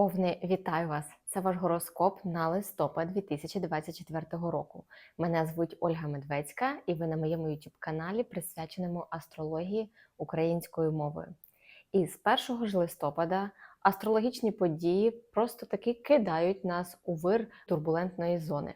Овни, вітаю вас! Це ваш гороскоп на листопад 2024 року. Мене звуть Ольга Медведська, і ви на моєму youtube каналі присвяченому астрології українською мовою. І з 1 ж листопада астрологічні події просто таки кидають нас у вир турбулентної зони.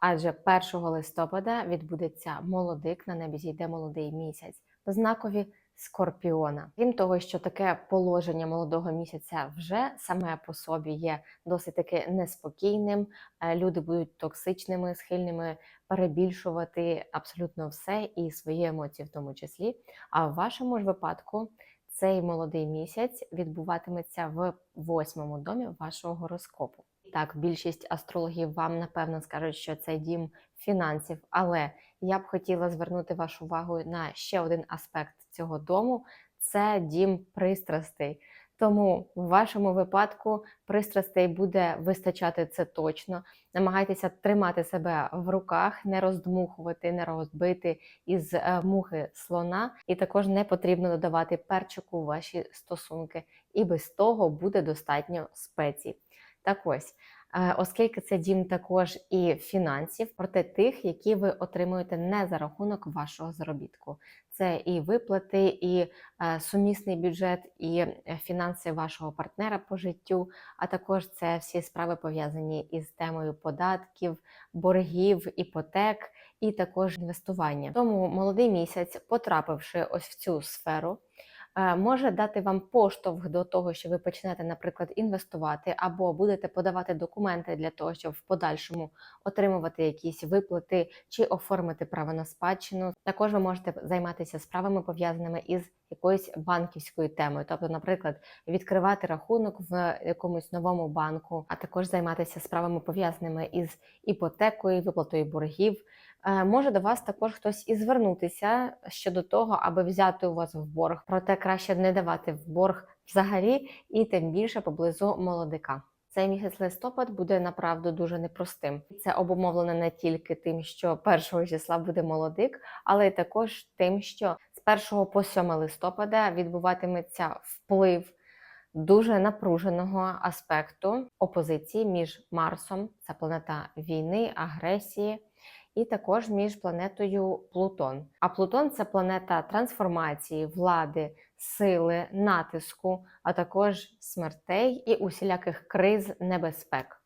Адже 1 листопада відбудеться молодик, на небі зійде молодий місяць, знакові Скорпіона. Крім того, що таке положення молодого місяця вже саме по собі є досить таки неспокійним. е, Люди будуть токсичними, схильними перебільшувати абсолютно все і свої емоції, в тому числі. А в вашому ж випадку цей молодий місяць відбуватиметься в восьмому домі вашого гороскопу. Так, більшість астрологів вам напевно скажуть, що це дім фінансів, але я б хотіла звернути вашу увагу на ще один аспект цього дому це дім пристрастей. Тому в вашому випадку пристрастей буде вистачати це точно. Намагайтеся тримати себе в руках, не роздмухувати, не розбити із е, мухи слона, і також не потрібно додавати перчику у ваші стосунки. І без того буде достатньо спецій. Так ось, е, оскільки це дім також і фінансів, проте тих, які ви отримуєте не за рахунок вашого заробітку. Це і виплати, і е, сумісний бюджет, і е, фінанси вашого партнера по життю, а також це всі справи пов'язані із темою податків, боргів, іпотек і також інвестування. Тому молодий місяць, потрапивши ось в цю сферу, може дати вам поштовх до того, що ви почнете, наприклад, інвестувати або будете подавати документи для того, щоб в подальшому отримувати якісь виплати чи оформити право на спадщину. Також ви можете займатися справами пов'язаними із якоюсь банківською темою, тобто, наприклад, відкривати рахунок в якомусь новому банку, а також займатися справами пов'язаними із іпотекою, виплатою боргів. Е, Може до вас також хтось і звернутися щодо того, аби взяти у вас в борг. Проте краще не давати в борг взагалі, і тим більше поблизу молодика. Цей місяць листопад буде направду дуже непростим. Це обумовлено не тільки тим, що 1 числа буде молодик, але й також тим, що з 1 по 7 листопада відбуватиметься вплив дуже напруженого аспекту опозиції між Марсом, це планета війни, агресії, і також між планетою Плутон. А Плутон це планета трансформації, влади, сили, натиску, а також смертей і усіляких криз небезпек.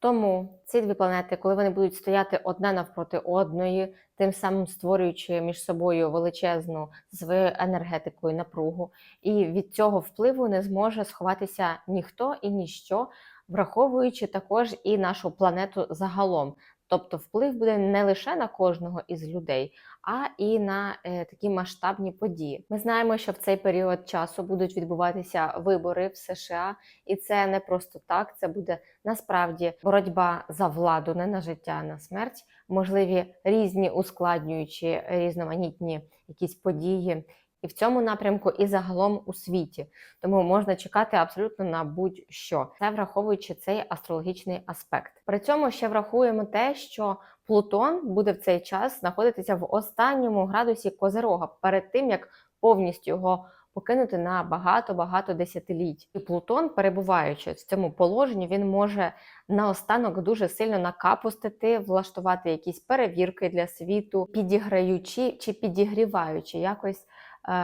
Тому ці дві планети, коли вони будуть стояти одна навпроти одної, тим самим створюючи між собою величезну свою енергетикою напругу, і від цього впливу не зможе сховатися ніхто і ніщо, враховуючи також і нашу планету загалом. Тобто вплив буде не лише на кожного із людей, а і на е, такі масштабні події. Ми знаємо, що в цей період часу будуть відбуватися вибори в США, і це не просто так. Це буде насправді боротьба за владу, не на життя, а на смерть. Можливі різні ускладнюючі різноманітні якісь події. І в цьому напрямку, і загалом у світі, тому можна чекати абсолютно на будь-що, це враховуючи цей астрологічний аспект. При цьому ще врахуємо те, що Плутон буде в цей час знаходитися в останньому градусі Козерога перед тим як повністю його покинути на багато-багато десятиліть. І Плутон, перебуваючи в цьому положенні, він може наостанок дуже сильно накапустити, влаштувати якісь перевірки для світу, підіграючи чи підігріваючи якось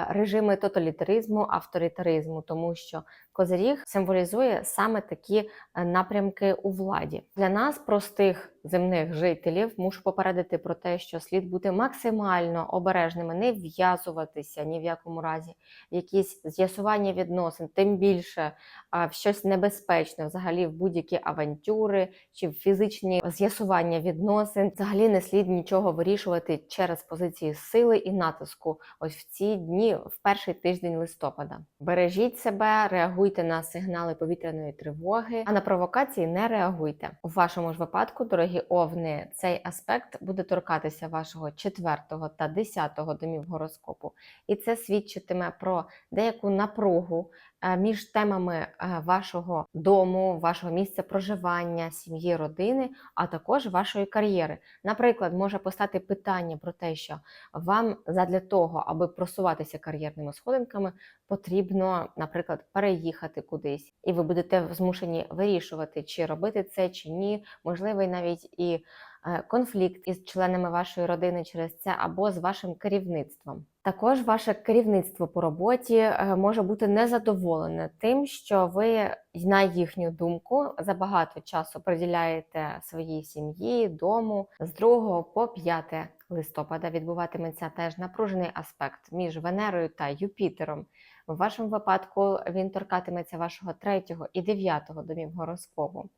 режими тоталітаризму, авторитаризму, тому що Козиріг символізує саме такі е, напрямки у владі. Для нас, простих земних жителів, мушу попередити про те, що слід бути максимально обережними, не в'язуватися ні в якому разі якісь з'ясування відносин, тим більше в щось небезпечне, взагалі в будь-які авантюри чи в фізичні з'ясування відносин. Взагалі не слід нічого вирішувати через позиції сили і натиску. Ось в ці дні, в перший тиждень листопада. Бережіть себе, реагуйте на сигнали повітряної тривоги, а на провокації не реагуйте. У вашому ж випадку, дорогі овни, цей аспект буде торкатися вашого четвертого та десятого домів гороскопу, і це свідчитиме про деяку напругу між темами е, вашого дому, вашого місця проживання, сім'ї, родини, а також вашої кар'єри. Наприклад, може постати питання про те, що вам задля того, аби просуватися кар'єрними сходинками, потрібно, наприклад, переїхати кудись, і ви будете змушені вирішувати, чи робити це, чи ні. Можливий навіть і е, конфлікт із членами вашої родини через це, або з вашим керівництвом. Також ваше керівництво по роботі е, може бути незадоволене тим, що ви, на їхню думку, забагато часу приділяєте своїй сім'ї, дому. З 2 по 5 листопада відбуватиметься теж напружений аспект між Венерою та Юпітером. В вашому випадку він торкатиметься вашого 3 і 9 домів гороскопу.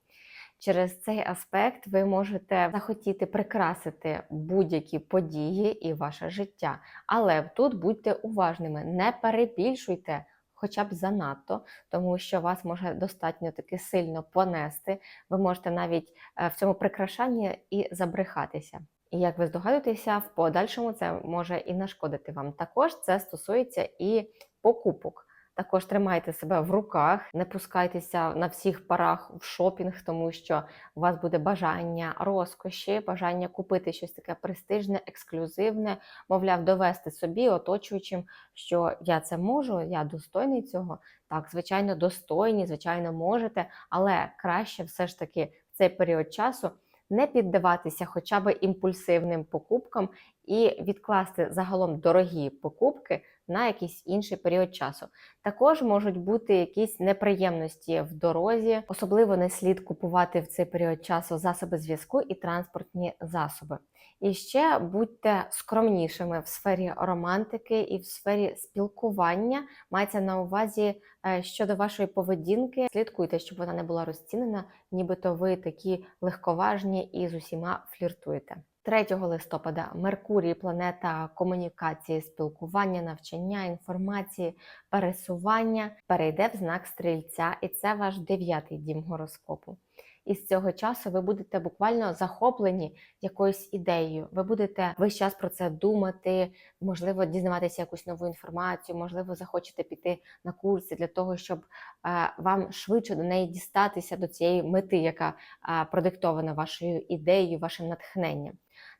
Через цей аспект ви можете захотіти прикрасити будь-які події і ваше життя. Але тут будьте уважними, не перебільшуйте хоча б занадто, тому що вас може достатньо таки сильно понести. Ви можете навіть е, в цьому прикрашанні і забрехатися. І як ви здогадуєтеся, в подальшому це може і нашкодити вам. Також це стосується і покупок. Також тримайте себе в руках, не пускайтеся на всіх парах в шопінг, тому що у вас буде бажання розкоші, бажання купити щось таке престижне, ексклюзивне, мовляв, довести собі, оточуючим, що я це можу, я достойний цього. Так, звичайно, достойні, звичайно, можете, але краще все ж таки в цей період часу не піддаватися хоча б імпульсивним покупкам і відкласти загалом дорогі покупки на якийсь інший період часу. Також можуть бути якісь неприємності в дорозі, особливо не слід купувати в цей період часу засоби зв'язку і транспортні засоби. І ще будьте скромнішими в сфері романтики і в сфері спілкування. Мається на увазі е, щодо вашої поведінки. Слідкуйте, щоб вона не була розцінена, нібито ви такі легковажні і з усіма фліртуєте. 3 листопада Меркурій, планета комунікації, спілкування, навчання, інформації, пересування перейде в знак стрільця, і це ваш дев'ятий дім гороскопу. І з цього часу ви будете буквально захоплені якоюсь ідеєю. Ви будете весь час про це думати, можливо, дізнаватися якусь нову інформацію, можливо, захочете піти на курси для того, щоб е, вам швидше до неї дістатися до цієї мети, яка е, продиктована вашою ідеєю, вашим натхненням.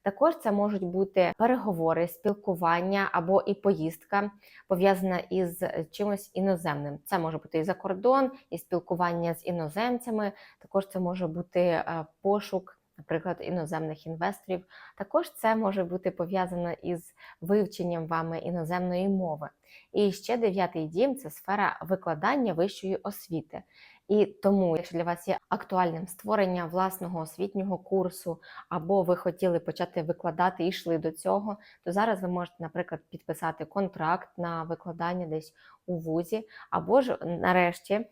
Також це можуть бути переговори, спілкування або і поїздка пов'язана із чимось іноземним. Це може бути і за кордон, і спілкування з іноземцями. Також це може бути е, пошук. Наприклад, іноземних інвесторів, також це може бути пов'язано із вивченням вами іноземної мови. І ще дев'ятий дім це сфера викладання вищої освіти. І тому, якщо для вас є актуальним створення власного освітнього курсу, або ви хотіли почати викладати і йшли до цього, то зараз ви можете, наприклад, підписати контракт на викладання десь у вузі, або ж нарешті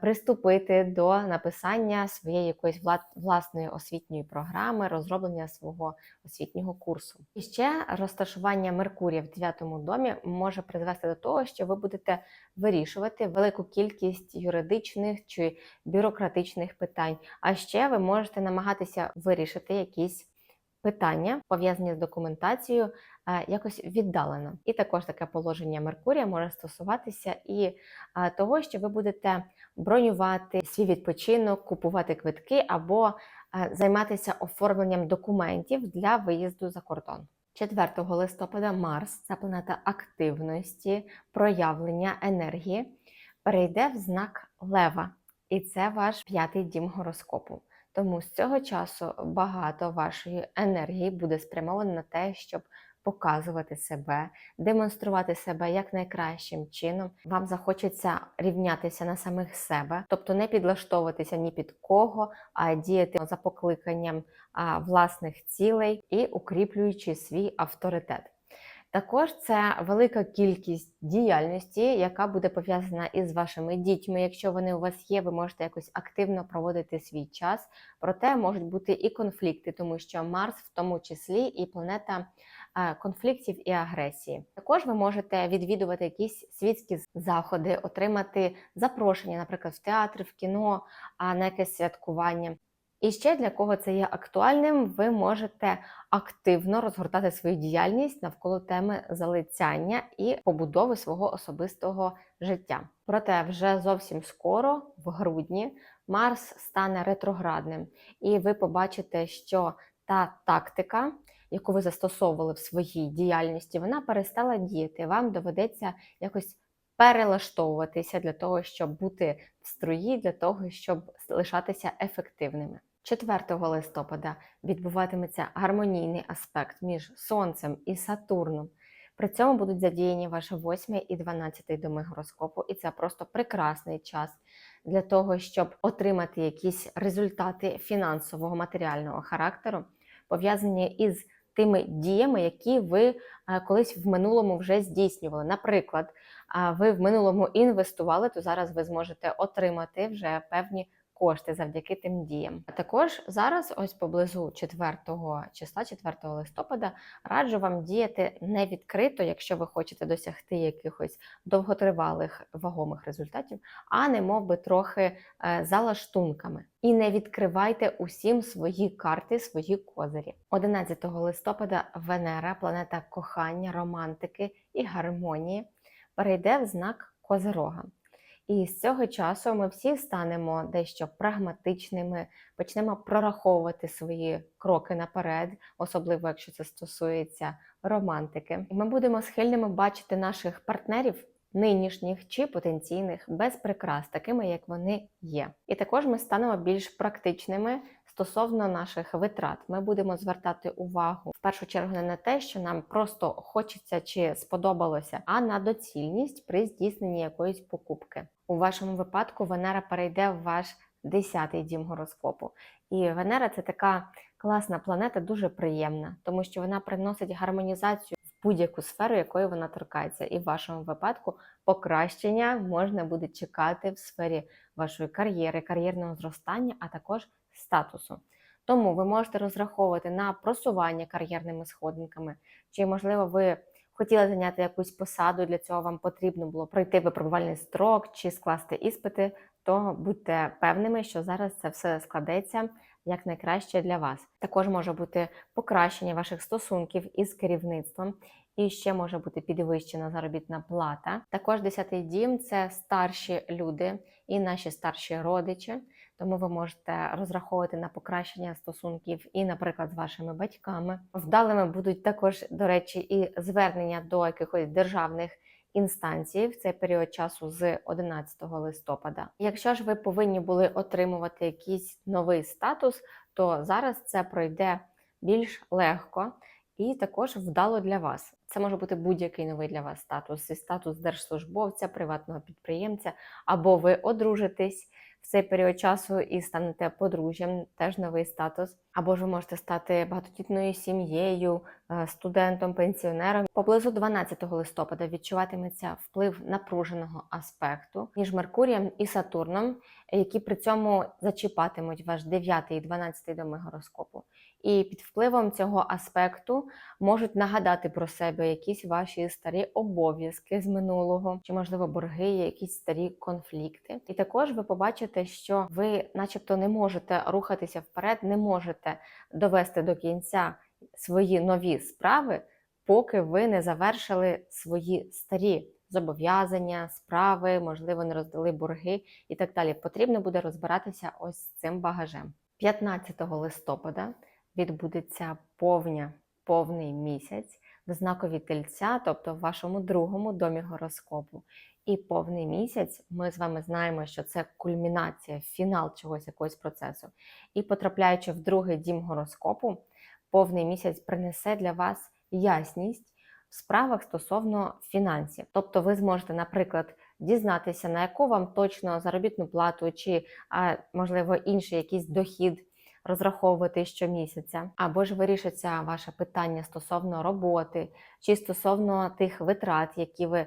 приступити до написання своєї якоїсь власної освітньої програми, розроблення свого освітнього курсу. І ще розташування Меркурія в 9 домі може призвести до того, що ви будете вирішувати велику кількість юридичних чи бюрократичних питань. А ще ви можете намагатися вирішити якісь питання, пов'язані з документацією, е, якось віддалено. І також таке положення Меркурія може стосуватися і того, що ви будете бронювати свій відпочинок, купувати квитки або займатися оформленням документів для виїзду за кордон. 4 листопада Марс, це планета активності, проявлення енергії, перейде в знак Лева, і це ваш п'ятий дім гороскопу. Тому з цього часу багато вашої енергії буде спрямовано на те, щоб показувати себе, демонструвати себе як найкращим чином. Вам захочеться рівнятися на самих себе, тобто не підлаштовуватися ні під кого, а діяти за покликанням власних цілей і укріплюючи свій авторитет. Також це велика кількість діяльності, яка буде пов'язана із вашими дітьми. Якщо вони у вас є, ви можете якось активно проводити свій час. Проте можуть бути і конфлікти, тому що Марс, в тому числі, і планета конфліктів і агресії. Також ви можете відвідувати якісь світські заходи, отримати запрошення, наприклад, в театр, в кіно, а на якесь святкування. І ще для кого це є актуальним, ви можете активно розгортати свою діяльність навколо теми залицяння і побудови свого особистого життя. Проте вже зовсім скоро, в грудні, Марс стане ретроградним, і ви побачите, що та тактика, яку ви застосовували в своїй діяльності, вона перестала діяти. Вам доведеться якось перелаштовуватися для того, щоб бути в строї, для того, щоб лишатися ефективними. 4 листопада відбуватиметься гармонійний аспект між Сонцем і Сатурном. При цьому будуть задіяні ваші 8 і 12 доми гороскопу, і це просто прекрасний час для того, щоб отримати якісь результати фінансового матеріального характеру, пов'язані із тими діями, які ви е, колись в минулому вже здійснювали. Наприклад, ви в минулому інвестували, то зараз ви зможете отримати вже певні кошти завдяки тим діям. А також зараз, ось поблизу 4 числа, 4 листопада, раджу вам діяти не відкрито, якщо ви хочете досягти якихось довготривалих вагомих результатів, а не мов би трохи е, за лаштунками. І не відкривайте усім свої карти, свої козирі. 11 листопада Венера, планета кохання, романтики і гармонії, перейде в знак Козирога. І з цього часу ми всі станемо дещо прагматичними, почнемо прораховувати свої кроки наперед, особливо якщо це стосується романтики. І ми будемо схильними бачити наших партнерів. Нинішніх чи потенційних без прикрас, такими як вони є. І також ми станемо більш практичними стосовно наших витрат. Ми будемо звертати увагу в першу чергу не на те, що нам просто хочеться чи сподобалося, а на доцільність при здійсненні якоїсь покупки. У вашому випадку Венера перейде в ваш 10-й дім гороскопу. І Венера це така класна планета, дуже приємна, тому що вона приносить гармонізацію в будь-яку сферу, якої вона торкається. І в вашому випадку покращення можна буде чекати в сфері вашої кар'єри, кар'єрного зростання, а також статусу. Тому ви можете розраховувати на просування кар'єрними сходинками, чи, можливо, ви хотіли зайняти якусь посаду, для цього вам потрібно було пройти випробувальний строк чи скласти іспити, то будьте певними, що зараз це все складеться як найкраще для вас. Також може бути покращення ваших стосунків із керівництвом. І ще може бути підвищена заробітна плата. Також 10-й дім це старші люди і наші старші родичі. Тому ви можете розраховувати на покращення стосунків і, наприклад, з вашими батьками. Вдалими будуть також, до речі, і звернення до якихось державних інстанцій в цей період часу з 11 листопада. Якщо ж ви повинні були отримувати якийсь новий статус, то зараз це пройде більш легко. І також вдало для вас. Це може бути будь-який новий для вас статус, і статус держслужбовця, приватного підприємця, або ви одружитесь в цей період часу і станете подружжям, теж новий статус. Або ж ви можете стати багатодітною сім'єю, е, студентом, пенсіонером. Поблизу 12 листопада відчуватиметься вплив напруженого аспекту між Меркурієм і Сатурном, які при цьому зачіпатимуть ваш 9 і 12 доми гороскопу. І під впливом цього аспекту можуть нагадати про себе якісь ваші старі обов'язки з минулого, чи, можливо, борги, якісь старі конфлікти. І також ви побачите, що ви, начебто, не можете рухатися вперед, не можете довести до кінця свої нові справи, поки ви не завершили свої старі. Зобов'язання, справи, можливо, не роздали борги і так далі. Потрібно буде розбиратися ось з цим багажем. 15 листопада відбудеться повня, повний місяць в знакові тельця, тобто в вашому другому домі гороскопу. І повний місяць ми з вами знаємо, що це кульмінація, фінал чогось якогось процесу. І потрапляючи в другий дім гороскопу, повний місяць принесе для вас ясність в справах стосовно фінансів. Тобто, ви зможете, наприклад, дізнатися, на яку вам точно заробітну плату, чи, можливо, інший якийсь дохід розраховувати щомісяця, або ж вирішиться ваше питання стосовно роботи, чи стосовно тих витрат, які ви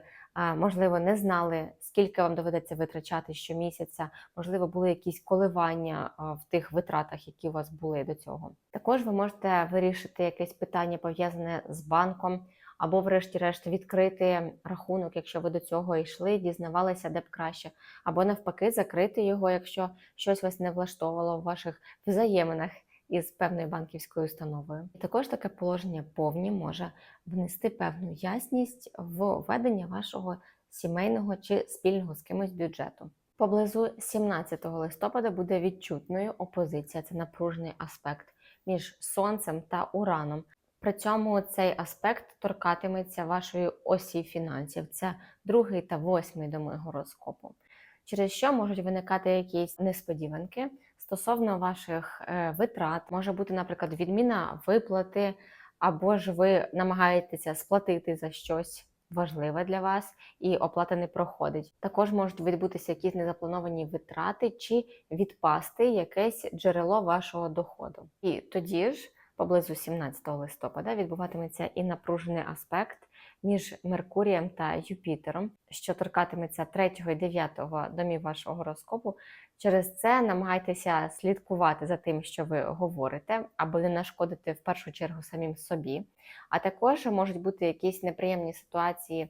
можливо не знали, скільки вам доведеться витрачати щомісяця, можливо, були якісь коливання в тих витратах, які у вас були до цього. Також ви можете вирішити якесь питання пов'язане з банком або, врешті-решт, відкрити рахунок, якщо ви до цього йшли, дізнавалися, де б краще, або навпаки, закрити його, якщо щось вас не влаштовувало в ваших взаєминах із певною банківською установою. Також таке положення повні може внести певну ясність в ведення вашого сімейного чи спільного з кимось бюджету. Поблизу 17 листопада буде відчутною опозиція, це напружений аспект між Сонцем та Ураном. При цьому цей аспект торкатиметься вашої осі фінансів. Це другий та восьмий доми гороскопу, через що можуть виникати якісь несподіванки стосовно ваших е, витрат. Може бути, наприклад, відміна виплати, або ж ви намагаєтеся сплатити за щось важливе для вас, і оплата не проходить. Також можуть відбутися якісь незаплановані витрати чи відпасти якесь джерело вашого доходу. І тоді ж, поблизу 17 листопада, відбуватиметься і напружений аспект між Меркурієм та Юпітером, що торкатиметься 3 і 9 домів вашого гороскопу. Через це намагайтеся слідкувати за тим, що ви говорите, аби не нашкодити в першу чергу самим собі. А також можуть бути якісь неприємні ситуації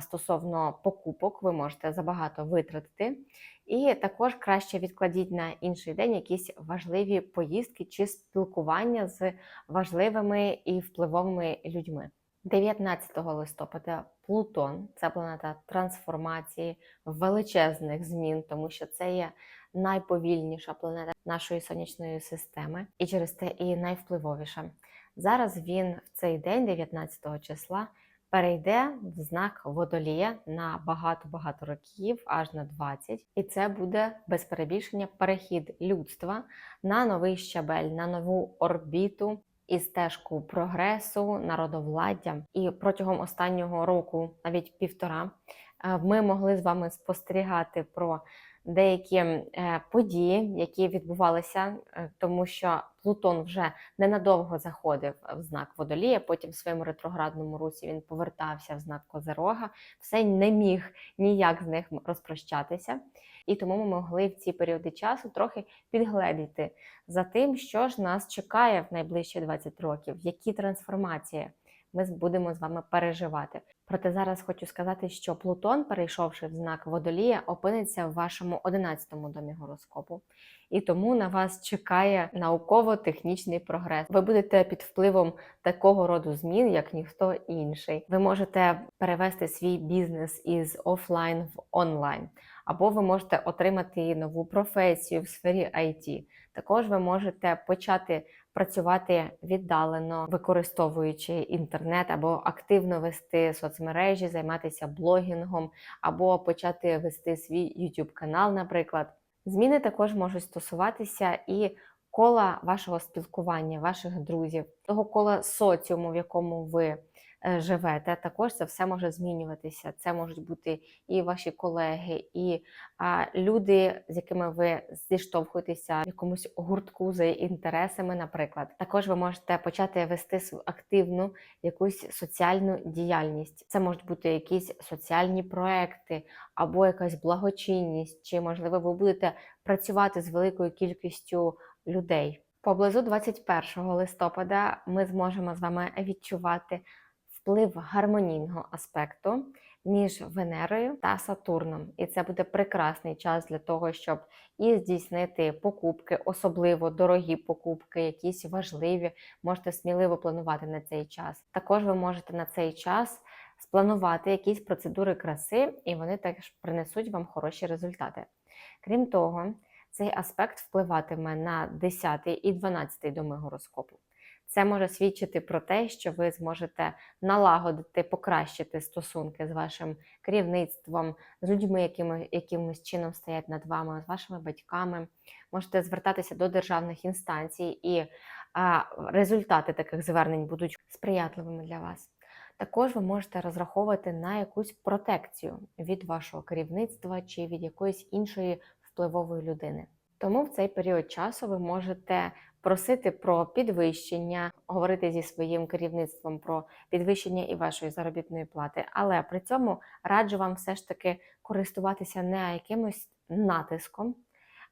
стосовно покупок, ви можете забагато витратити. І також краще відкладіть на інший день якісь важливі поїздки чи спілкування з важливими і впливовими людьми. 19 листопада Плутон це планета трансформації, величезних змін, тому що це є найповільніша планета нашої сонячної системи, і через те і найвпливовіша. Зараз він в цей день, 19 числа, перейде в знак водолія на багато-багато років, аж на 20. І це буде без перебільшення перехід людства на новий щабель, на нову орбіту і стежку прогресу, народовладдя. І протягом останнього року, навіть півтора, е, ми могли з вами спостерігати про деякі е, події, які відбувалися, е, тому що Плутон вже ненадовго заходив в знак водолія. Потім в своєму ретроградному русі він повертався в знак Козерога, все не міг ніяк з них розпрощатися. І тому ми могли в ці періоди часу трохи підгледіти за тим, що ж нас чекає в найближчі 20 років, які трансформації ми будемо з вами переживати. Проте зараз хочу сказати, що Плутон, перейшовши в знак водолія, опиниться в вашому 11-му домі гороскопу, і тому на вас чекає науково-технічний прогрес. Ви будете під впливом такого роду змін, як ніхто інший. Ви можете перевести свій бізнес із офлайн в онлайн, або ви можете отримати нову професію в сфері IT. Також ви можете почати працювати віддалено, використовуючи інтернет, або активно вести соцмережі, займатися блогінгом, або почати вести свій YouTube канал, наприклад. Зміни також можуть стосуватися і кола вашого спілкування, ваших друзів, того кола соціуму, в якому ви живете, також це все може змінюватися. Це можуть бути і ваші колеги, і а, люди, з якими ви зіштовхуєтеся в якомусь гуртку за інтересами. Наприклад, також ви можете почати вести активну якусь соціальну діяльність. Це можуть бути якісь соціальні проекти або якась благочинність, чи можливо ви будете працювати з великою кількістю людей. Поблизу 21 листопада ми зможемо з вами відчувати вплив гармонійного аспекту між Венерою та Сатурном. І це буде прекрасний час для того, щоб і здійснити покупки, особливо дорогі покупки, якісь важливі. Можете сміливо планувати на цей час. Також ви можете на цей час. Спланувати якісь процедури краси, і вони також принесуть вам хороші результати. Крім того, цей аспект впливатиме на 10 і 12 доми гороскопу. Це може свідчити про те, що ви зможете налагодити, покращити стосунки з вашим керівництвом, з людьми, якими якимось чином стоять над вами, з вашими батьками. Можете звертатися до державних інстанцій, і а, результати таких звернень будуть сприятливими для вас. Також ви можете розраховувати на якусь протекцію від вашого керівництва чи від якоїсь іншої впливової людини. Тому в цей період часу ви можете просити про підвищення, говорити зі своїм керівництвом про підвищення і вашої заробітної плати. Але при цьому раджу вам все ж таки користуватися не якимось натиском,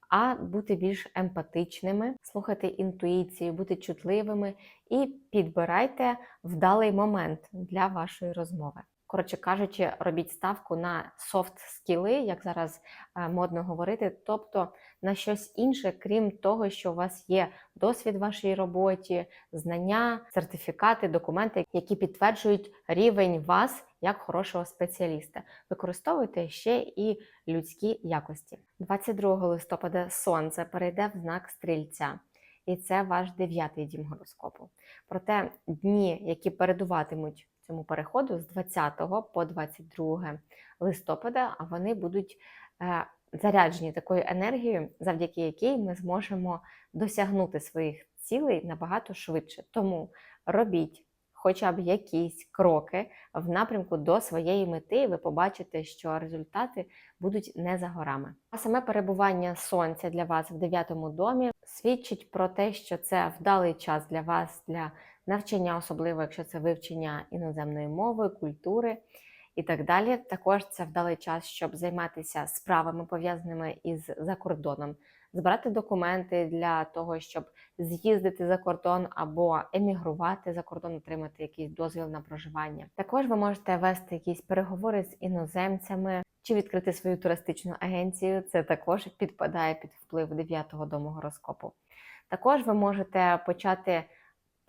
а бути більш емпатичними, слухати інтуїцію, бути чутливими і підбирайте вдалий момент для вашої розмови. Коротше кажучи, робіть ставку на софт скіли, як зараз е, модно говорити, тобто на щось інше, крім того, що у вас є досвід в вашій роботі, знання, сертифікати, документи, які підтверджують рівень вас як хорошого спеціаліста. Використовуйте ще і людські якості. 22 листопада сонце перейде в знак стрільця. І це ваш дев'ятий дім гороскопу. Проте дні, які передуватимуть цьому переходу з 20 по 22 листопада, а вони будуть е, заряджені такою енергією, завдяки якій ми зможемо досягнути своїх цілей набагато швидше. Тому робіть хоча б якісь кроки в напрямку до своєї мети, і ви побачите, що результати будуть не за горами. А саме перебування сонця для вас в дев'ятому домі свідчить про те, що це вдалий час для вас для навчання, особливо якщо це вивчення іноземної мови, культури і так далі. Також це вдалий час, щоб займатися справами пов'язаними із закордоном, збирати документи для того, щоб з'їздити за кордон або емігрувати за кордон, отримати якийсь дозвіл на проживання. Також ви можете вести якісь переговори з іноземцями чи відкрити свою туристичну агенцію. Це також підпадає під вплив 9-го дому гороскопу. Також ви можете почати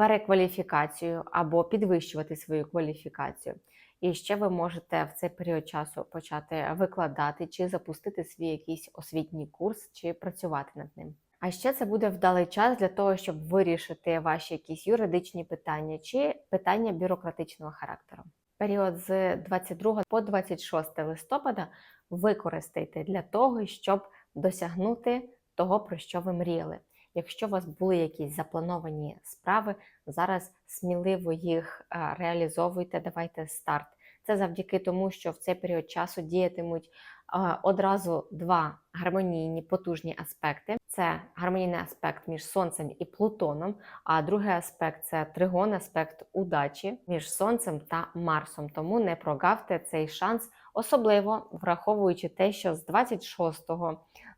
перекваліфікацію або підвищувати свою кваліфікацію. І ще ви можете в цей період часу почати викладати чи запустити свій якийсь освітній курс, чи працювати над ним. А ще це буде вдалий час для того, щоб вирішити ваші якісь юридичні питання чи питання бюрократичного характеру. Період з 22 по 26 листопада використайте для того, щоб досягнути того, про що ви мріяли. Якщо у вас були якісь заплановані справи, зараз сміливо їх реалізовуйте, давайте старт. Це завдяки тому, що в цей період часу діятимуть одразу два гармонійні потужні аспекти. Це гармонійний аспект між сонцем і Плутоном, а другий аспект це тригон, аспект удачі між сонцем та Марсом. Тому не прогавте цей шанс, особливо враховуючи те, що з 26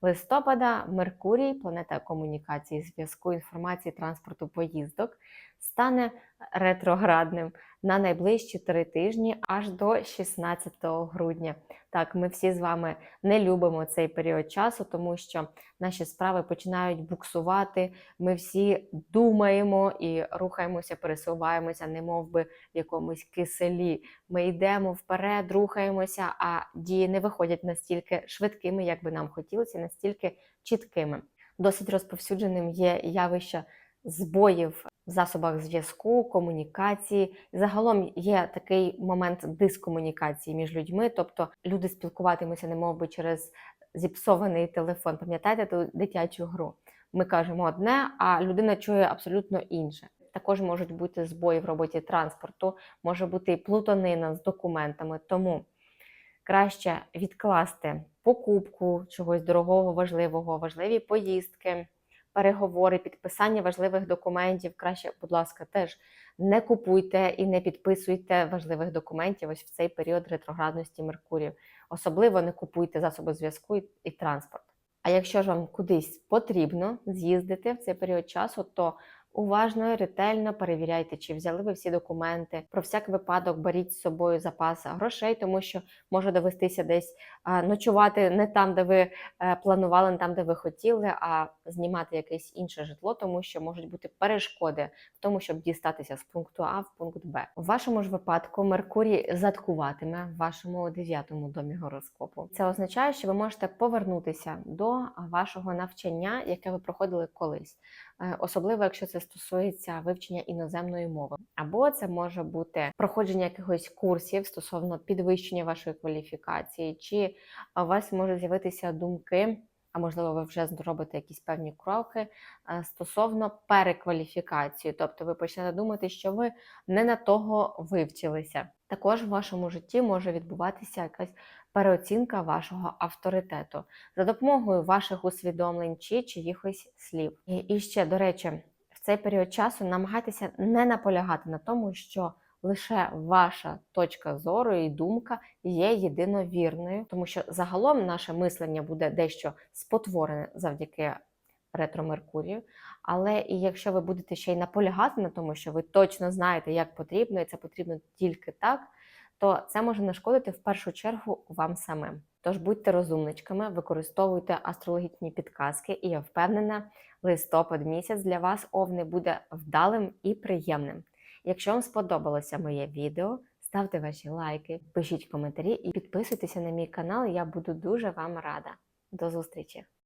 листопада Меркурій, планета комунікації, зв'язку, інформації, транспорту, поїздок, стане ретроградним на найближчі три тижні аж до 16 грудня. Так, ми всі з вами не любимо цей період часу, тому що наші справи починають буксувати. Ми всі думаємо і рухаємося, пересуваємося, не мов би в якомусь киселі. Ми йдемо вперед, рухаємося, а дії не виходять настільки швидкими, як би нам хотілося, настільки чіткими. Досить розповсюдженим є явище збоїв в засобах зв'язку, комунікації. Загалом є такий момент дискомунікації між людьми, тобто люди спілкуватимуться не би через зіпсований телефон. Пам'ятаєте ту дитячу гру? Ми кажемо одне, а людина чує абсолютно інше. Також можуть бути збої в роботі транспорту, може бути і плутанина з документами. Тому краще відкласти покупку чогось дорогого, важливого, важливі поїздки переговори, підписання важливих документів. Краще, будь ласка, теж не купуйте і не підписуйте важливих документів ось в цей період ретроградності Меркурію. Особливо не купуйте засоби зв'язку і, транспорт. А якщо ж вам кудись потрібно з'їздити в цей період часу, то уважно ретельно перевіряйте, чи взяли ви всі документи. Про всяк випадок беріть з собою запас грошей, тому що може довестися десь ночувати не там, де ви е, планували, не там, де ви хотіли, а знімати якесь інше житло, тому що можуть бути перешкоди в тому, щоб дістатися з пункту А в пункт Б. В вашому ж випадку Меркурій заткуватиме в вашому дев'ятому домі гороскопу. Це означає, що ви можете повернутися до вашого навчання, яке ви проходили колись. Е, особливо якщо це стосується вивчення іноземної мови, або це може бути проходження якихось курсів стосовно підвищення вашої кваліфікації, чи у вас можуть з'явитися думки. А можливо, ви вже зробите якісь певні кроки е, стосовно перекваліфікації, тобто ви почнете думати, що ви не на того вивчилися. Також в вашому житті може відбуватися якась переоцінка вашого авторитету за допомогою ваших усвідомлень чи чиїхось слів. І, ще, до речі, в цей період часу намагайтеся не наполягати на тому, що лише ваша точка зору і думка є єдиновірною, тому що загалом наше мислення буде дещо спотворене завдяки ретро Меркурію. Але і якщо ви будете ще й наполягати на тому, що ви точно знаєте, як потрібно, і це потрібно тільки так, то це може нашкодити в першу чергу вам самим. Тож будьте розумничками, використовуйте астрологічні підказки, і я впевнена, листопад місяць для вас овни буде вдалим і приємним. Якщо вам сподобалося моє відео, ставте ваші лайки, пишіть коментарі і підписуйтеся на мій канал. Я буду дуже вам рада. До зустрічі!